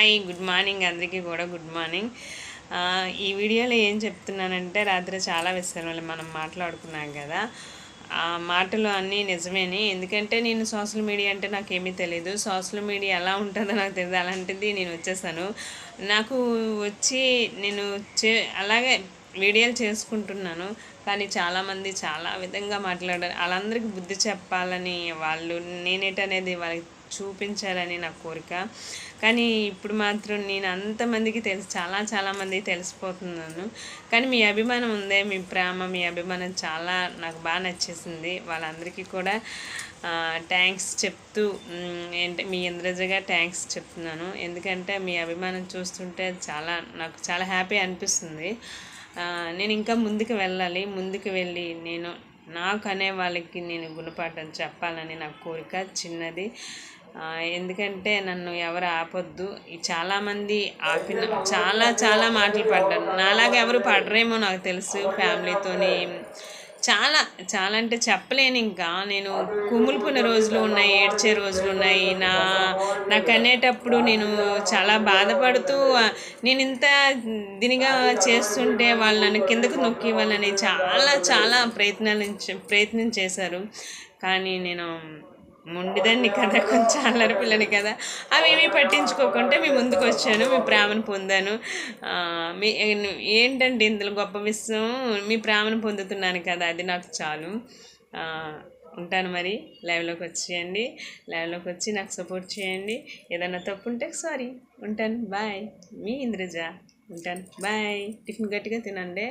Hi good morning. అందరికీ కూడా good morning. ఈ వీడియోలో ఏం చెప్తున్నానంటే రాత్రి చాలా విషయాలు మనం మాట్లాడుకున్నాం కదా. ఆ మాటలు అన్నీ నిజమేని. ఎందుకంటే నేను సోషల్ మీడియా అంటే నాకేమీ తెలియదు సోషల్ మీడియా ఎలా ఉంటుందో నాకు తెలియదు అలాంటిది నేను వచ్చేసాను. నాకు వచ్చి నేను చే అలాగే వీడియోలు చేసుకుంటున్నాను. కానీ చాలామంది చాలా విధంగా మాట్లాడారు. వాళ్ళందరికీ బుద్ధి చెప్పాలని వాళ్ళు నేనేటనేది వాళ్ళకి చూపించాలని నా కోరిక. కానీ ఇప్పుడు మాత్రం నేను అంతమందికి తెలుసు చాలా చాలామందికి తెలిసిపోతున్నాను. కానీ మీ అభిమానం ఉందే మీ ప్రేమ మీ అభిమానం చాలా నాకు బాగా నచ్చేసింది. వాళ్ళందరికీ కూడా థ్యాంక్స్ చెప్తూ ఏంటి మీ ఇంద్రజగా థ్యాంక్స్ చెప్తున్నాను. ఎందుకంటే మీ అభిమానం చూస్తుంటే చాలా నాకు చాలా హ్యాపీ అనిపిస్తుంది. నేను ఇంకా ముందుకు వెళ్ళాలి. ముందుకు వెళ్ళి నేను నాకు అనే వాళ్ళకి నేను గుణపాఠం చెప్పాలని నా కోరిక చిన్నది. ఎందుకంటే నన్ను ఎవరు ఆపొద్దు. చాలామంది ఆపిన చాలా చాలా మాటలు పడ్డారు. నాలాగా ఎవరు పడరేమో నాకు తెలుసు ఫ్యామిలీతోని. చాలా చాలా అంటే చెప్పలేను ఇంకా. నేను కుములుకున్న రోజులు ఉన్నాయి ఏడ్చే రోజులు ఉన్నాయి. నా నాకు అనేటప్పుడు నేను చాలా బాధపడుతూ నేను ఇంత దీనిగా చేస్తుంటే వాళ్ళు నన్ను కిందకు నొక్కి వాళ్ళని చాలా చాలా ప్రయత్నాలు ప్రయత్నం చేశారు. కానీ నేను మొండిదాన్ని కదా కొంచెం అల్లరి పిల్లని కదా. అవేమీ పట్టించుకోకుంటే మీ ముందుకు వచ్చాను మీ ప్రేమను పొందాను. మీ ఏంటంటే ఇందులో గొప్ప విషయం? మీ ప్రేమను పొందుతున్నాను కదా అది నాకు చాలు. ఉంటాను మరి లైవ్లోకి వచ్చేయండి. లైవ్లోకి వచ్చి నాకు సపోర్ట్ చేయండి. ఏదైనా తప్పు ఉంటే సారీ ఉంటాను. బాయ్. మీ ఇంద్రజ ఉంటాను. బాయ్. టిఫిన్ గట్టిగా తినండి.